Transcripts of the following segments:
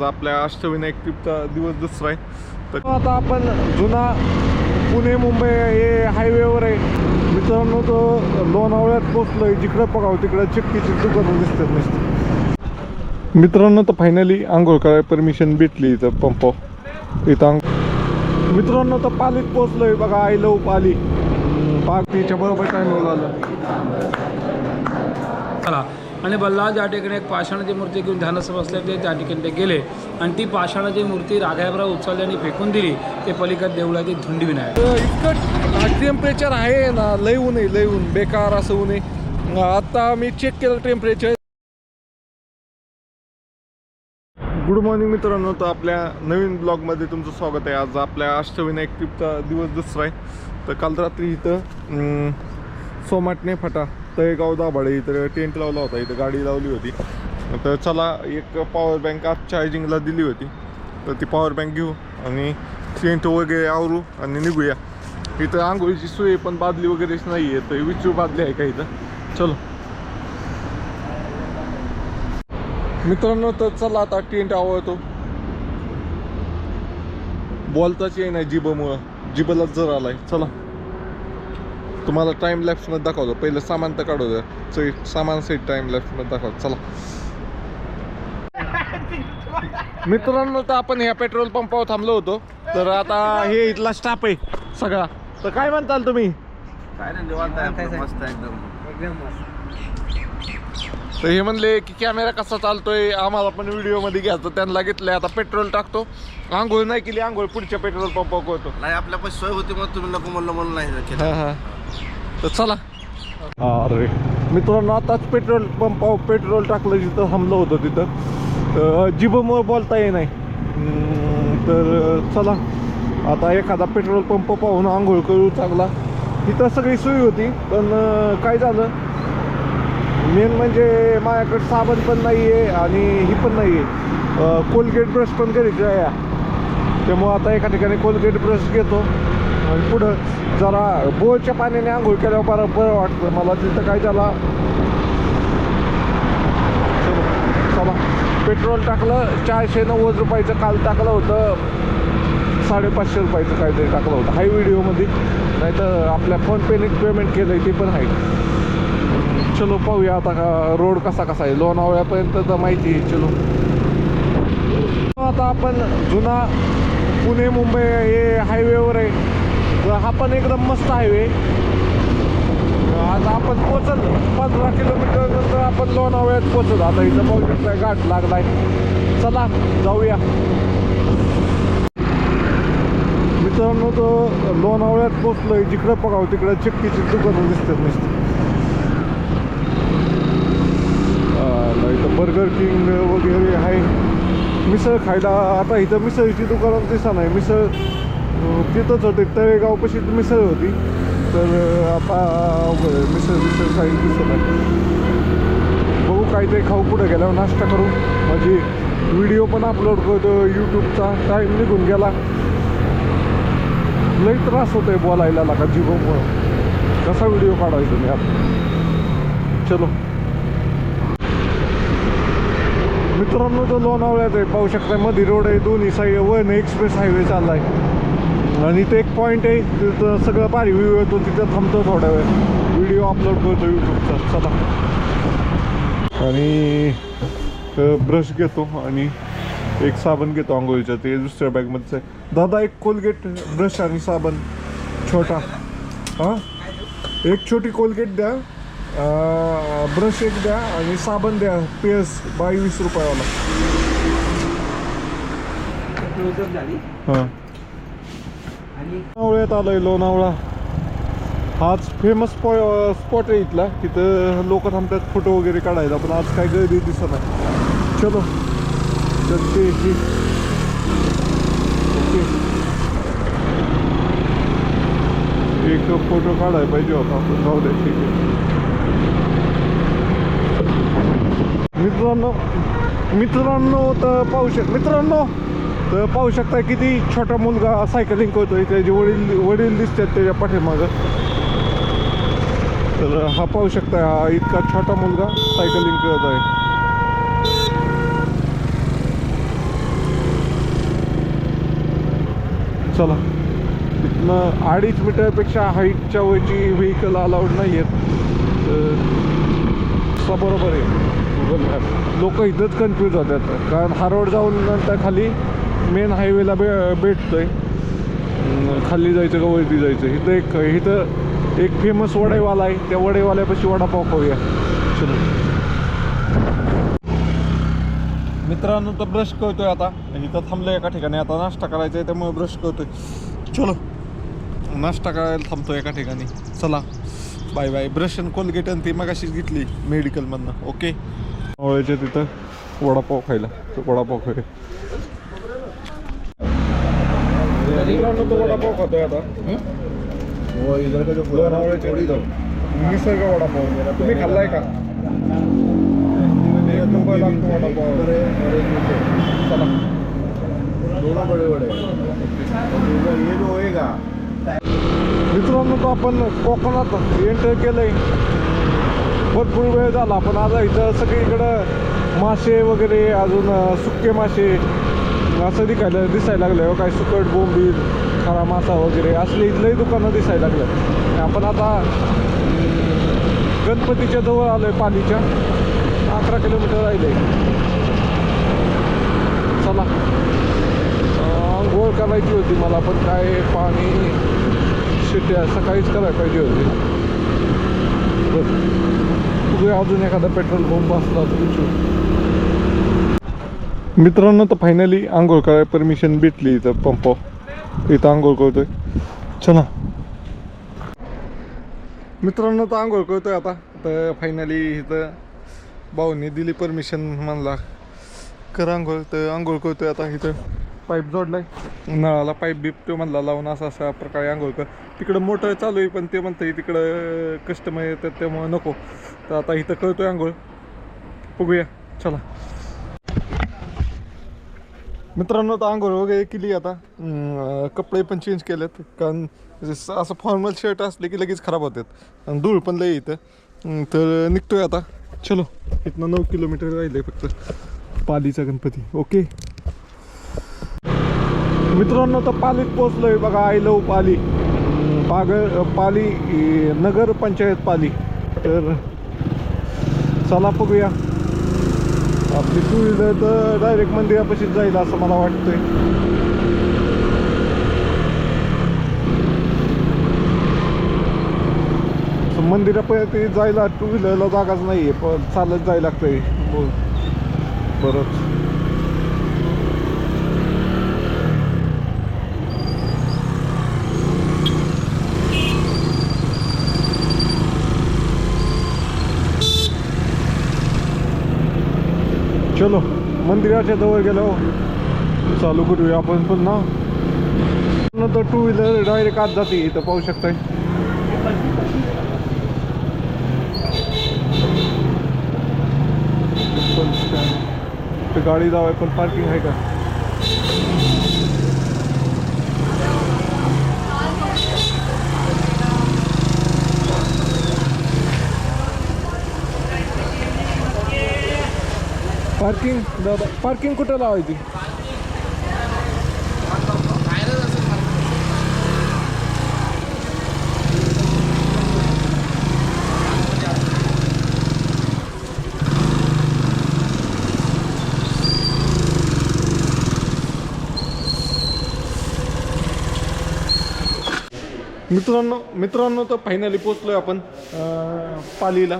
आज आपल्या अष्टविनायक ट्रिपचा दिवस दुसरा आहे. तर आता आपण जुना पुणे मुंबई हे हायवेवर आहे. मित्रांनो तो लोणावळ्यात पोचलोय जिकडं बघावं तिकडं चिक्कीची दुकानं दिसतात नुसतं. मित्रांनो तर फायनली आंघोळ करायला परमिशन भेटली इथं पंप इथं मित्रांनो तर पालीत पोचलोय बघा आय लव पाली. पार्टीच्या बरोबर टाइम झालं आला. आणि बल्लाळ ज्या ठिकाणी एक पाषाणाची मूर्ती घेऊन ध्यानस्थ बसले ते त्या ठिकाणी ते गेले. आणि ती पाषाणाची मूर्ती राघायबराव उचलली आणि फेकून दिली. ते पलीकडे देवळाची धुंडी विनायक तर इतकं टेम्परेचर आहे ना लय ऊन आहे लय ऊन. बेकार असं ऊन आहे. आता मी चेक केलं टेम्परेचर गुड मॉर्निंग मित्रांनो तर आपल्या नवीन ब्लॉगमध्ये तुमचं स्वागत आहे. आज आपल्या अष्टविनायक ट्रिपचा दिवस दुसरा आहे. तर काल रात्री इथं सोमाटणे फाटा तळेगाव दाभाडे इथं टेंट लावला होता इथं गाडी लावली होती. तर चला एक पॉवर बँक आज चार्जिंगला दिली होती. तर ती पॉवर बँक घेऊ आणि टेंट वगैरे आवरू आणि निघूया. इथं आंघोळीची सोय पण बादली वगैरेच नाही आहे तर विचू बादली आहे का इथं? चलो. मित्रांनो तर चला आता टेंट आवळतो बोलताच येईना जिबमुळं. जिबलाच जर आलाय चला. तुम्हाला टाइम लॅप्समध्ये दाखवतो. पहिलं सामान तर काढू द्या. च- सामान सेट टाइम लॅप्समध्ये दाखवतो चला. मित्रांनो तर आपण ह्या पेट्रोल पंपावर थांबलो होतो. तर आता हे इथला स्टाफ आहे सगळा. तर काय म्हणताल तुम्ही? तर हे म्हणले की कॅमेरा कसा चालतोय आम्हाला पण व्हिडिओमध्ये घ्यायचं. त्यांना घेतलंय आता पेट्रोल टाकतो. आंघोळ नाही केली आंघोळ पुढच्या पेट्रोल पंपावर करतो. नाही आपल्या पण सोय होती मग तुम्ही नको म्हणलं म्हणून नाही केलं. हा. हा तर चला. अरे मित्रांनो आताच पेट्रोल पंपावर पेट्रोल टाकलं जिथं थांबलं होतं तिथं. तर जिबमुळं बोलता ये नाही. तर चला. आता एखादा पेट्रोल पंप पाहून आंघोळ करू चांगला. तिथं सगळी सोय होती पण काय झालं? मेन म्हणजे माझ्याकडे साबण पण नाही आहे आणि ही पण नाही आहे कोलगेट ब्रश पण घरीच आहे. त्यामुळं आता एका ठिकाणी कोलगेट ब्रश घेतो. आणि पुढं जरा बोरच्या पाण्याने आंघोळ केल्यावर बरं बरं वाटतं. मला तिथं काय झाला चला. पेट्रोल टाकलं चारशे नव्वद रुपयाचं काल टाकलं होतं. साडेपाचशे रुपयाचं काहीतरी टाकलं होतं. हाय व्हिडिओमध्ये. नाही तर आपल्या फोनपेने पेमेंट केलं आहे ते पण आहे. चलो पाहूया आता का रोड कसा कसा आहे. लोणावळ्यापर्यंत तर माहिती आहे चलो. आता आपण जुना पुणे मुंबई हे हायवेवर आहे. तर हा पण एकदम मस्त हायवे आता आपण पोचल पंधरा किलोमीटर नंतर आपण लोणावळ्यात पोचल आता इथं पाहू शकता घाट लागलाय. चला जाऊया. मित्रांनो तो लोणावळ्यात पोचलोय जिकडं बघाव तिकडं चिक्कीची दुकानं दिसतात नुसती. इथं बर्गर किंग वगैरे आहे. मिसळ खायला आता इथं मिसळची दुकानं दिसा नाही. मिसळ तिथंच होते. तळेगाव पशी मिसळ होती. तर अं, आता मिसळ मिसळ साईड दिसत आहे बघू काहीतरी खाऊ पुढे गेल्यावर नाश्ता करू. म्हणजे व्हिडिओ पण अपलोड करतो. यूट्यूबचा टाईम निघून गेला. लई त्रास होतोय बोलायला लागा जीवमुळं कसा व्हिडिओ काढायचा मी आता? चलो. मित्रांनो तो लोणावळ्यात आहे पाहू शकता मधी रोड आहे दोन्ही साई वन एक्सप्रेस हायवे चाललाय. आणि इथे एक पॉईंट आहे तिथं सगळं भारी व्ह्यू येतो तिथं थांबतो थोड्या वेळ. व्हिडिओ अपलोड करतो यूट्यूबचा चला. आणि ब्रश घेतो आणि एक साबण घेतो आंघोळीचा ते दुसऱ्या बॅगमध्येच आहे. दादा एक कोलगेट ब्रश आणि साबण छोटा. हां? एक छोटी कोलगेट द्या ब्रश एक द्या आणि साबण द्या पेस बावीस रुपयावाला. हां. लोणावळ्यात आलोय लोणावळा. हाच फेमस स्पॉट आहे इथला. तिथं लोक थांबतात फोटो वगैरे काढायला. पण आज काय गर्दी दिसत नाही. चलो. चलते ओके. एक फोटो काढायला पाहिजे होता. आपण जाऊ दे ठीक आहे. मित्रांनो मित्रांनो तर पाहू शक मित्रांनो! तर पाहू शकता किती छोटा मुलगा सायकलिंग करतो इथे जे वडील वडील दिसतात त्याच्या पाठीमागं. तर हा पाहू शकता हा इतका छोटा मुलगा सायकलिंग करत आहे. चला. तिथनं अडीच मीटरपेक्षा हाईटच्या वरची व्हेकल अलाउड नाही आहेत तर बरोबर आहे. लोक इथंच कन्फ्यूज होतात. कारण हा रोड जाऊन नंतर खाली मेन हायवेला बे भेटतो आहे खाली जायचं का वरती जायचं? इथं एक इथं एक फेमस वडेवाला आहे. त्या वडेवाल्यापाशी वडापाव खाऊया. चलो. मित्रांनो तर ब्रश करतोय आता. इथं थांबलो एका ठिकाणी. आता नाश्ता करायचा आहे त्यामुळे ब्रश करतोय. चलो. नाश्ता करायला थांबतो एका ठिकाणी. चला. Bye bye. ब्रश आणि कोलगेट आणि ती मग अशीच घेतली मेडिकलमधनं ओके आवळ्याच्या तिथं वडापाव खायला. वडापाव खाय मित्रांनो तो? वडापाव खातोय आता लोणावळ्याच्या तिथं निसर्ग वडापाव तुम्ही खाल्लाय का? एक नंबर लागतो वडापाव. चला दोनों बड़े बड़े ये जो होएगा मित्रांनो तो आपण कोकणात एंटर केलंय. भरपूर वेळ झाला पण आता इथं सगळीकडं मासे वगैरे अजून सुके मासे असं दिसायला दिसायला लागलं आहे हो, काय सुकट बोंबील खरा मासा वगैरे असले इथलंही दुकानं दिसायला लागलं आपण आता गणपतीच्या जवळ आलो आहे पालीच्या अकरा किलोमीटर राहिले चला. अं, आंघोळ करायची होती मला पण काय पाणी शिट्या सकाळीच करायला पाहिजे होती. बरं. बघूया अजून एखादा पेट्रोल पंप असला तर विचारू मित्रांनो तर फायनली आंघोळ करायला परमिशन भेटली इथं पंप इथं आंघोळ करतोय. चला. मित्रांनो तर आंघोळ करतोय आता. तर फायनली इथं भाऊनी दिली परमिशन म्हणला कर आंघोळ. तर आंघोळ करतोय आता इथं. पाईप जोडलाय. नळाला पाईप बिपतो म्हणला लावून असा असा प्रकारे आंघोळ कर. तिकडं मोटर चालू आहे पण ते म्हणतंय तिकडं कस्टमर येतात त्यामुळं नको. तर आता इथं करतोय आंघोळ. बघूया. चला. मित्रांनो आता आंघोळ वगैरे केली आता. अं, कपडे पण चेंज केलेत कारण जसं असं फॉर्मल शर्ट असले की लगेच खराब होतात. आणि धूळ पण लय इथं. अं, तर निघतोय आता. चलो इथनं नऊ किलोमीटर राहिले फक्त. पालीचा गणपती. ओके? मित्रांनो तर पालीत पोचलोय बघा आय लव पाली. अं, पाग पाली अं, नगर पंचायत पाली. तर चला बघूया. आपली टू व्हीलर तर डायरेक्ट मंदिरापाशीच जाईल असं मला वाटतंय. मंदिरापर्यंत जायला टू व्हीलरला जागाच नाही आहे पण चालत जायला लागतंय. बोल चलो मंदिराच्या जवळ गेलो. चालू करूया आपण पुन्हा. नंतर टू व्हीलर डायरेक्ट आत जाते इथं पाहू शकताय. ते गाडी जावाय पण पार्किंग आहे का? पार्किंग दादा पार्किंग कुठं लावायची? मित्रांनो मित्रांनो तर फायनली पोचलोय आपण पालीला.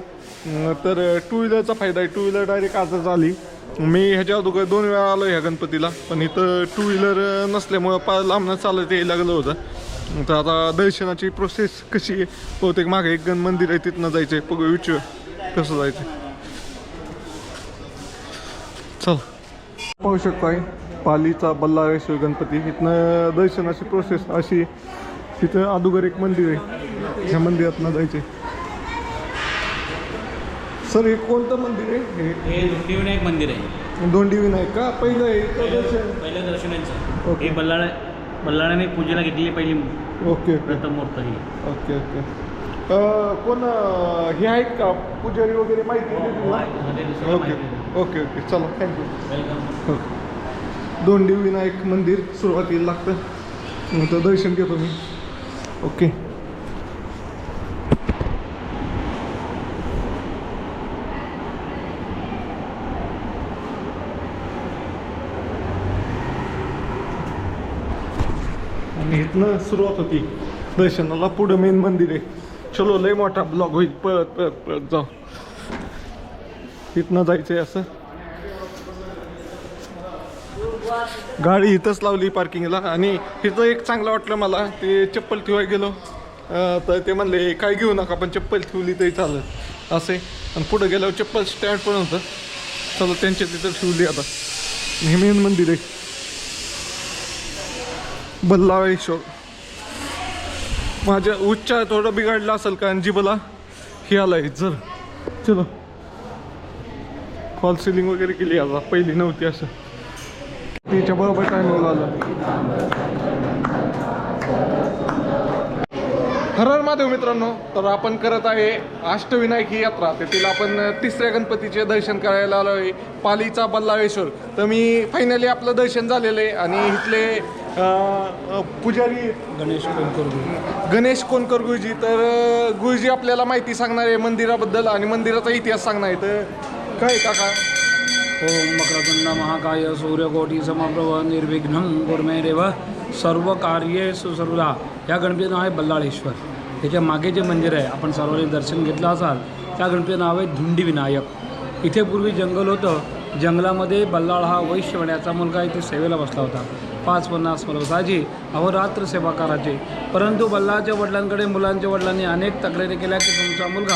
तर टू व्हीलरचा फायदा आहे. टू व्हीलर डायरेक्ट आजच आली. मी ह्याच्या अगोदर दोन वेळा आलो ह्या गणपतीला. पण इथं टू व्हीलर नसल्यामुळं पा लांबणं चालत यायला लागलं होतं. तर आता दर्शनाची प्रोसेस कशी आहे? बहुतेक मागे एक गण मंदिर आहे तिथनं जायचं आहे बघू विचार. कसं जायचं चल. पाहू शकताय पालीचा बल्लारेश्वर गणपती. इथनं दर्शनाची प्रोसेस अशी तिथं अदुगर एक मंदिर आहे. ह्या मंदिरातनं जायचे सर हे कोणतं मंदिर आहे हे दुंडीविनायक मंदिर आहे हे दोंडी विनायक का पहिलं आहे का पहिलं दर्शन पहिलं दर्शनांचं ओके. हे बल्लाळ बल्लाळाने पूजेला घेतलेली पहिली ओके ओके प्रथम मूर्त ही ओके ओके अं, कोण अं, हे आहेत का पुजारी वगैरे माहिती आहे का तुला मध्ये दुसरं ओके माहिती नाही. ओके ओके चला thank you welcome Dondi Vinayak मंदिर सुरुवातीला लागतं मग तर दर्शन घेतो मी ओके इथनं सुरुवात होती. दर्शनाला पुढं मेन मंदिर आहे. चलो लय मोठा ब्लॉग होईल. पळत पळत पळत जाऊ. इथनं जायचंय असं. गाडी इथंच लावली पार्किंगला आणि तिथं एक चांगलं वाटलं मला. ते चप्पल ठेवाय गेलो. तर ते म्हणले काय घेऊ नका पण चप्पल ठेवली तरी चालत असे. आणि पुढं गेल्यावर चप्पल स्टँड पण होतं. चला त्यांच्या तिथं ठेवली आता. हे मेन मंदिर आहे. बल्लाळेश्वर माझ्या उच्चार थोडं बिघडला असेल कारण जी बला हे आलाय जर. चलो. फॉल सिलिंग वगैरे केली आता पहिली नव्हती असं. तिच्या बरोबर टायमिंगला आलं. हरहर माधव महादेव मित्रांनो तर आपण करत आहे अष्टविनायक ही यात्रा. तेथील आपण तिसऱ्या गणपतीचे दर्शन करायला आलो आहे पालीचा बल्लाळेश्वर तर मी फायनली आपलं दर्शन झालेलं आहे आणि इथले पुजारी गणेश कोणकर गणेश कोणकर गुरुजी तर गुरुजी आपल्याला माहिती सांगणार आहे मंदिराबद्दल आणि मंदिराचा इतिहास सांगणार आहे. तर काय काका? ओम वक्रतुंड महाकाय सूर्यकोटी समप्रभ निर्विघ्नं गुरुमे देव. सर्व कार्येषु सर्वदा या गणपतीचं नाव आहे बल्लाळेश्वर. त्याच्यामागे जे मंदिर आहे आपण सर्वांनी दर्शन घेतलं असाल त्या गणपतीचं नाव आहे धुंडी विनायक इथे पूर्वी जंगल होतं. जंगलामध्ये बल्लाळ हा वैश्यवण्याचा मुलगा इथे सेवेला बसला होता. पाच पन्नास मुलं बसायची अहोरात्र सेवा करायची. परंतु बल्लाच्या वडिलांकडे मुलांच्या वडिलांनी अनेक तक्रारी केल्या की तुमचा मुलगा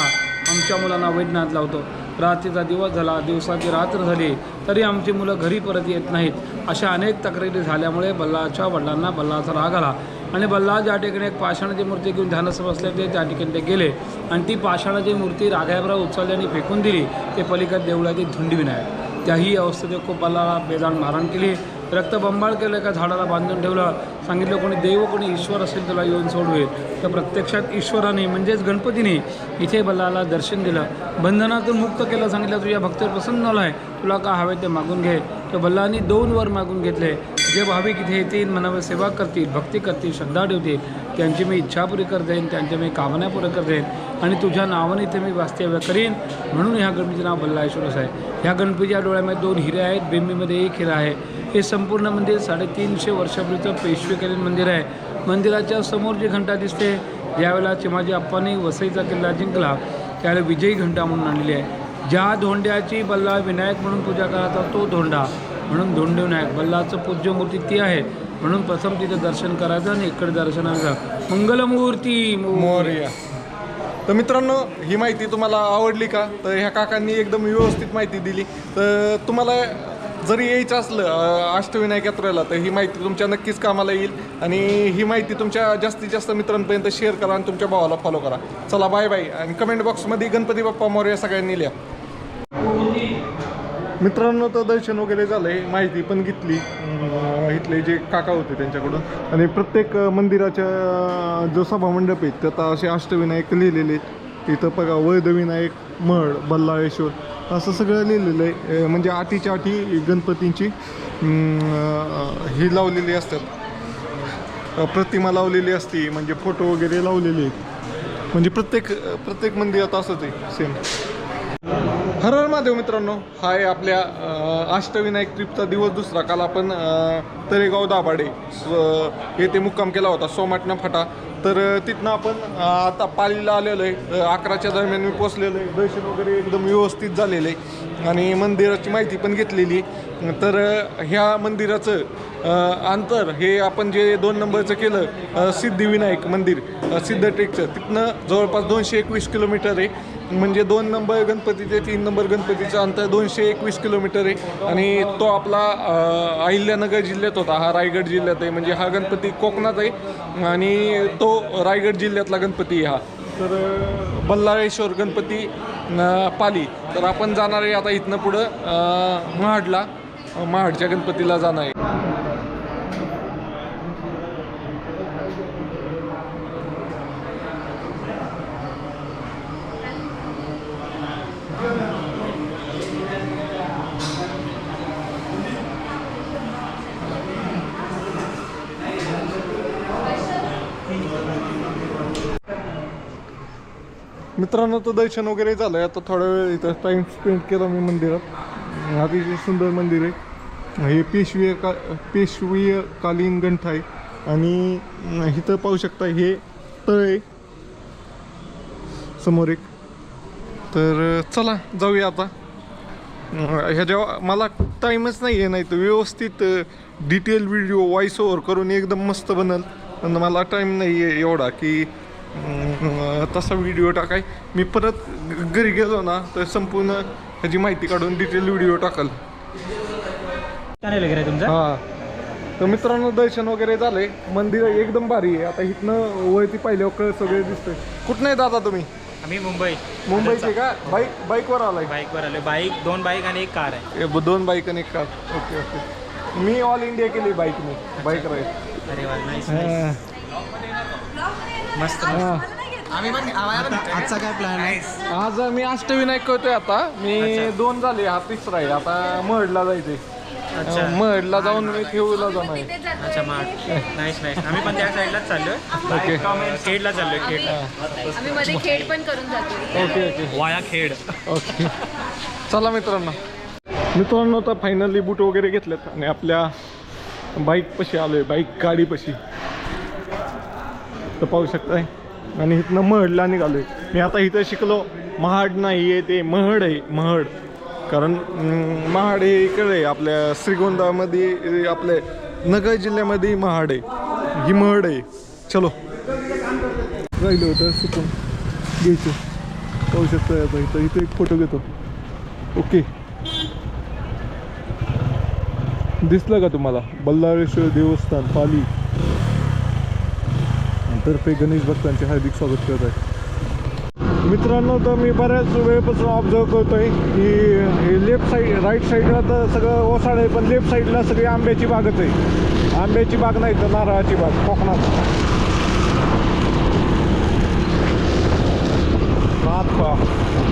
आमच्या मुलांना वैद्यनाथ लावतो. रात्रीचा दिवस झाला दिवसाची रात्र झाली तरी आमची मुलं घरी परत येत नाहीत. अशा अनेक तक्रारी झाल्यामुळे बल्लाच्या वडिलांना बल्लाचा राग आला. आणि बल्ला ज्या ठिकाणी एक पाषाणाची मूर्ती घेऊन ध्यानस्थ बसले ते त्या ठिकाणी ते गेले. आणि ती पाषाणाची मूर्ती राघायबराव उचलली आणि फेकून दिली. ते पलीकडे देवळाची धुंडविनायक. त्याही अवस्थेत खूप बल्लाला बेदाण मारहाण केली. रक्तबंबाळ केलं एका झाडाला बांधून ठेवलं? सांगितलं कोणी देव कोणी ईश्वर असेल तुला येऊन सोडवेल. तर प्रत्यक्षात ईश्वराने म्हणजेच गणपतीने इथे बल्लाला दर्शन दिलं. बंधनातून मुक्त केलं सांगितलं तुझ्या भक्तीवर प्रसन्न आला आहे तुला का हवे ते मागून घे? तर बल्लाने दोन वर मागून घेतले. जे भाविक इथे येतील मनावर सेवा करतील भक्ती करतील श्रद्धा ठेवतील त्यांची मी इच्छा पुरी करतेन त्यांच्या मी कामना पुरी करतेन आणि तुझ्या नावाने इथे मी वास्तव्य करीन. म्हणून ह्या गणपतीचं नाव बल्लाळेश्वरच आहे. ह्या गणपतीच्या डोळ्यामध्ये दोन हिरे आहेत बिंबीमध्ये एक हिरा आहे. हे संपूर्ण मंदिर साडेतीनशे वर्षापूर्वीचं पेशवेकालीन मंदिर आहे. मंदिराच्या समोर जी घंटा दिसते ज्यावेळेला चिमाजी अप्पांनी वसईचा किल्ला जिंकला. त्यावेळेला विजयी घंटा म्हणून आणलेली आहे. ज्या धोंड्याची बल्ला विनायक म्हणून पूजा करायचा तो धोंडा. म्हणून धोंडे विनायक. बल्लाचं पूज्य मूर्ती ती आहे. म्हणून प्रथम तिथं दर्शन करायचं आणि इकडे दर्शनाचं मंगलमूर्ती मोर्या. तर मित्रांनो ही माहिती तुम्हाला आवडली का? तर ह्या काकांनी एकदम व्यवस्थित माहिती दिली. तर तुम्हाला जरी यायचं असलं अष्टविनायक यात्रेला तर ही माहिती तुमच्या नक्कीच कामाला येईल. आणि ही माहिती तुमच्या जास्तीत जास्त मित्रांपर्यंत शेअर करा आणि तुमच्या भावाला फॉलो करा. चला बाय बाय आणि कमेंट बॉक्समध्ये गणपती बाप्पा मौर्य सगळ्यांनी लिहा. मित्रांनो तर दर्शन वगैरे झालंय माहिती पण घेतली. इथले जे काका होते त्यांच्याकडून. आणि प्रत्येक मंदिराच्या जो सभामंडप आहेत त्यात असे अष्टविनायक लिहिलेले आहेत. इथं बघा वैदविनायक मळ बल्लाळेश्वर. असं सगळं लिहिलेलं आहे. म्हणजे आठीच्या आठी गणपतींची ही लावलेली असतात. प्रतिमा लावलेली असती म्हणजे फोटो वगैरे लावलेले आहेत. म्हणजे प्रत्येक प्रत्येक मंदिरात असंच आहे सेम हर हर महादेव मित्रांनो हा आहे आपल्या अष्टविनायक ट्रिपचा दिवस दुसरा. काल आपण तरेगाव दाभाडे स- येथे मुक्काम केला होता सोमाटणा फाटा. तर तिथनं आपण आता पालीला आलेलो आहे अकराच्या दरम्यान मी पोचलेलो आहे दर्शन वगैरे एकदम व्यवस्थित झालेलं. आहे आणि मंदिराची माहिती पण घेतलेली. तर ह्या मंदिराचं अंतर हे आपण जे दोन नंबरचं केलं सिद्धिविनायक मंदिर सिद्धटेकचं तिथनं जवळपास दोनशे एकवीस किलोमीटर आहे. म्हणजे दोन नंबर गणपती ते तीन नंबर गणपतीचं अंतर दोनशे एकवीस किलोमीटर आहे. आणि तो आपला अहिल्यानगर जिल्ह्यात होता. हा रायगड जिल्ह्यात आहे. म्हणजे हा गणपती कोकणात आहे. आणि तो रायगड जिल्ह्यातला गणपती आहे हा. तर बल्लाळेश्वर गणपती पाली. तर आपण जाणार आहे आता इथनं पुढं महाडला. महाडच्या गणपतीला जाणार आहे. मित्रांनो तर दर्शन वगैरे झालं आहे आता थोडा वेळ इथं टाईम स्पेंड केला मी मंदिरात. अतिशय सुंदर मंदिर आहे. हे पेशवी का पेशवीय कालीन ग्रंथ आहे. आणि इथं पाहू शकता हे तळ आहे. समोर एक. तर चला जाऊया आता. ह्याच्या ह्या जेव्हा मला टाईमच नाही आहे नाही तर व्यवस्थित डिटेल व्हिडिओ व्हॉइस ओव्हर करून एकदम मस्त बनल. पण मला टाईम नाही आहे एवढा की तसा व्हिडिओ टाकाय. मी परत घरी गेलो ना तर संपूर्ण ह्याची माहिती काढून डिटेल व्हिडिओ टाकल. वगैरे हां. तर मित्रांनो दर्शन वगैरे झाले मंदिर एकदम भारी आहे. आता इथनं वरती पाहिल्यावर कळ सगळे दिसतंय. कुठनं आहे दादा तुम्ही? आम्ही मुंबई. मुंबईचे का? बाईक बाईकवर आलाय. बाईकवर आलो बाईक दोन बाईक आणि एक कार आहे. ए, दोन बाईक आणि एक कार. Okay okay. मी ऑल इंडिया केली बाईकने. बाईक राईड अरे वा मस्त. आजचा काय प्लॅन आहे? आज मी अष्टविनायक करतोय आता. मी दोन झाले हा तिसरा आहे. आता महडला जायचंय. अच्छा. महडला जाऊन मी ठेवला जाणार आहे. अच्छा माठ नाईस नाईस आम्ही पण त्या साईडलाच चाललोय. ओके खेडला चाललोय खेड आम्ही मध्ये खेळ पण करून जातो ओके ओके वाया खेड. ओके चला मित्रांनो. मित्रांनो आता फायनली बूट वगैरे घेतलेत आणि आपल्या बाईक पशी आलोय. बाईक गाडीपाशी. तर पाहू शकताय. आणि इथनं महडला आहे मी आता इथं शिकलो महाड नाही आहे ते महड आहे महड. कारण महाड हे इकडे आहे आपल्या श्रीगोंदामध्ये आपले आपल्या नगर जिल्ह्यामध्ये महाड आहे. ही महड आहे. चलो. राहिलं होतं सुकून घ्यायचं. पाहू शकता आता इथं. इथं एक फोटो घेतो. ओके. दिसलं का तुम्हाला? बल्लाळेश्वर देवस्थान पाली. तर्फे गणेश भक्तांचे हार्दिक स्वागत करत आहे. मित्रांनो तर मी बऱ्याच वेळेपासून ऑब्झर्व आहे की हे लेफ्ट साईड राईट साईडला तर सगळं ओसाड आहे पण लेफ्ट साईडला सगळी आंब्याची बागच आहे. आंब्याची बाग नाही तर नारळाची बाग कोकणात. पहा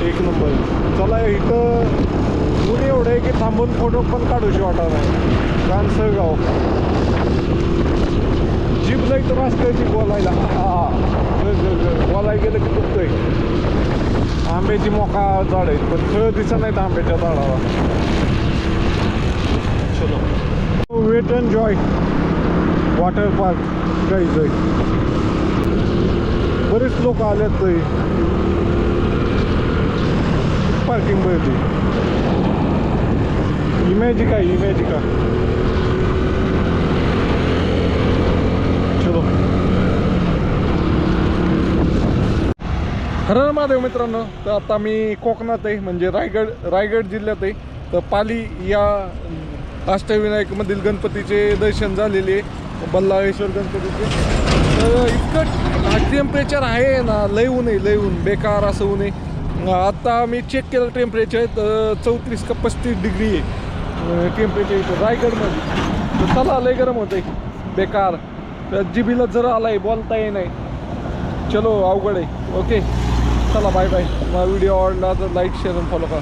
एक नंबर. चला इथं ऊन एवढं आहे की थांबून फोटो पण काढूशी वाटत नाही. गाव जीप ती बोलायला हां बोलायला गेलं की दुखतंय आंब्याची मोका झाड आहेत पण फळ दिसत नाहीत आंब्याच्या झाडाला चलो wet and joy water park guys बरेच लोक आलेत तरी पार्किंग भरली इमॅजिका इमॅजिका चलो हरण महादेव मित्रांनो तर आता मी कोकणात आहे म्हणजे रायगड रायगड जिल्ह्यात आहे. तर पाली या अष्टविनायकमधील गणपतीचे दर्शन झालेले आहे. बल्लाळेश्वर गणपतीचे. तर इतकं टेम्परेचर आहे ना लय ऊन आहे लय ऊन. बेकार असं ऊन आहे. आत्ता मी चेक केलं टेम्परेचर तर चौतीस का पस्तीस डिग्री आहे. टेम्परेचर इथं रायगडमध्ये. तर चला लय गरम होतं आहे बेकार. तर जिबीला जर आहे बोलता ये नाही. चलो अवघड आहे. ओके चला बाय बाय मला व्हिडिओ आवडला तर लाईक शेअर आणि फॉलो करा.